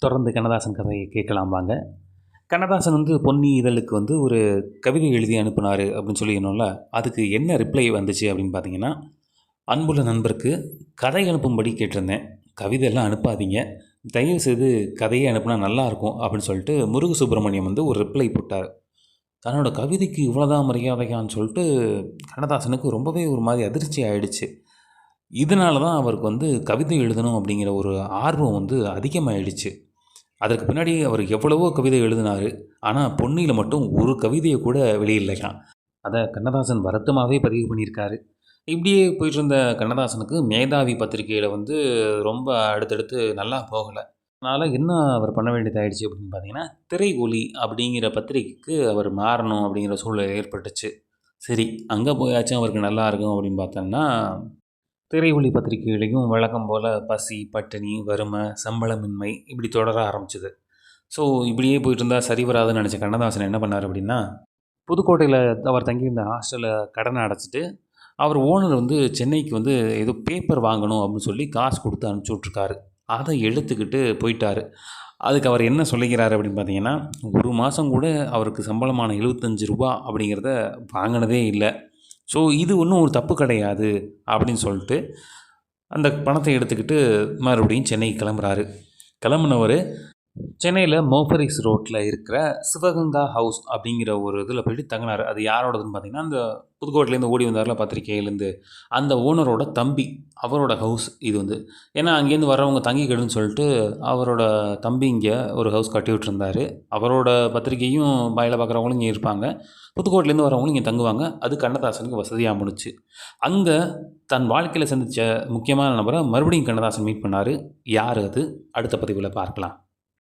தொடர்ந்து கண்ணதாசன் கதையை கேட்கலாம் வாங்க. கண்ணதாசன் வந்து பொன்னி இதழுக்கு வந்து ஒரு கவிதை எழுதி அனுப்புனார் அப்படின்னு சொல்லிடணும்ல அதுக்கு என்ன ரிப்ளை வந்துச்சு அப்படின்னு பார்த்தீங்கன்னா அன்புள்ள நண்பருக்கு கதை அனுப்பும்படி கேட்டிருந்தேன். கவிதையெல்லாம் அனுப்பாதீங்க. தயவு செய்து கதையை அனுப்புனா நல்லாயிருக்கும் அப்படின்னு சொல்லிட்டு முருகு சுப்பிரமணியம் வந்து ஒரு ரிப்ளை போட்டார். தன்னோட கவிதைக்கு இவ்வளோதான் மரியாதையான்னு சொல்லிட்டு கண்ணதாசனுக்கு ரொம்பவே ஒரு மாதிரி அதிர்ச்சி ஆயிடுச்சு. இதனால தான் அவருக்கு வந்து கவிதை எழுதணும் அப்படிங்கிற ஒரு ஆர்வம் வந்து அதிகமாகிடுச்சு அதற்கு பின்னாடி அவர் எவ்வளவோ கவிதை எழுதினார். ஆனால் பொன்னியில் மட்டும் ஒரு கவிதையை கூட வெளியிடலையாம். அதை கண்ணதாசன் வருத்தமாகவே பதிவு பண்ணியிருக்காரு. இப்படியே போயிட்டு இருந்த கண்ணதாசனுக்கு மேதாவி பத்திரிகையில் வந்து ரொம்ப அடுத்தடுத்து நல்லா போகலை. அதனால் என்ன அவர் பண்ண வேண்டியதாயிடுச்சு அப்படின்னு பார்த்தீங்கன்னா திரை ஒலி அப்படிங்கிற பத்திரிகைக்கு அவர் மாறணும் அப்படிங்கிற சூழ்நிலை ஏற்பட்டுச்சு. சரி அங்கே போயாச்சும் அவருக்கு நல்லா இருக்கும் அப்படின்னு பார்த்தோம்னா திரை பத்திரிகைகளையும் வழக்கம் போல் பசி பட்டினி வறுமை சம்பளமின்மை இப்படி தொடர ஆரம்பிச்சுது. ஸோ இப்படியே போயிட்டு இருந்தால் சரி வராதுன்னு நினச்ச கண்ணதாசன் என்ன பண்ணார் அப்படின்னா புதுக்கோட்டையில் அவர் தங்கியிருந்த ஹாஸ்டலில் கடனை அடைச்சிட்டு அவர் ஓனர் வந்து சென்னைக்கு வந்து ஏதோ பேப்பர் வாங்கணும் அப்படின்னு சொல்லி காசு கொடுத்து அனுப்பிச்சி விட்ருக்காரு அதை எடுத்துக்கிட்டு போயிட்டார். அதுக்கு அவர் என்ன சொல்லிக்கிறாரு அப்படின்னு பார்த்தீங்கன்னா ஒரு மாதம் கூட அவருக்கு சம்பளமான எழுபத்தஞ்சு ரூபா அப்படிங்கிறத வாங்கினதே இல்லை. ஸோ இது ஒன்றும் ஒரு தப்பு கிடையாது அப்படின்னு சொல்லிட்டு அந்த பணத்தை எடுத்துக்கிட்டு மறுபடியும் சென்னைக்கு கிளம்புறாரு. கிளம்புனவர் சென்னையில் மோஃபரிஸ் ரோட்டில் இருக்கிற சிவகங்கா ஹவுஸ் அப்படிங்கிற ஒரு இதில் போயிட்டு தங்கினார். அது யாரோடதுன்னு பார்த்தீங்கன்னா அந்த புதுக்கோட்டையிலேருந்து ஓடி வந்தார்ல பத்திரிக்கையிலேருந்து அந்த ஓனரோட தம்பி அவரோட ஹவுஸ் இது வந்து. ஏன்னா அங்கேருந்து வரவங்க தங்கிக்கிடுன்னு சொல்லிட்டு அவரோட தம்பி இங்கே ஒரு ஹவுஸ் கட்டி விட்டுருந்தார். அவரோட பத்திரிக்கையும் பாயில் பார்க்குறவங்களும் இங்கே இருப்பாங்க. புதுக்கோட்டையிலேருந்து வரவங்களும் இங்கே தங்குவாங்க. அது கண்ணதாசனுக்கு வசதியாக முடிச்சு அங்கே தன் வாழ்க்கையில் சந்தித்த முக்கியமான நபரை மறுபடியும் கண்ணதாசன் மீட் பண்ணார். யார் அது? அடுத்த பதிவில் பார்க்கலாம்.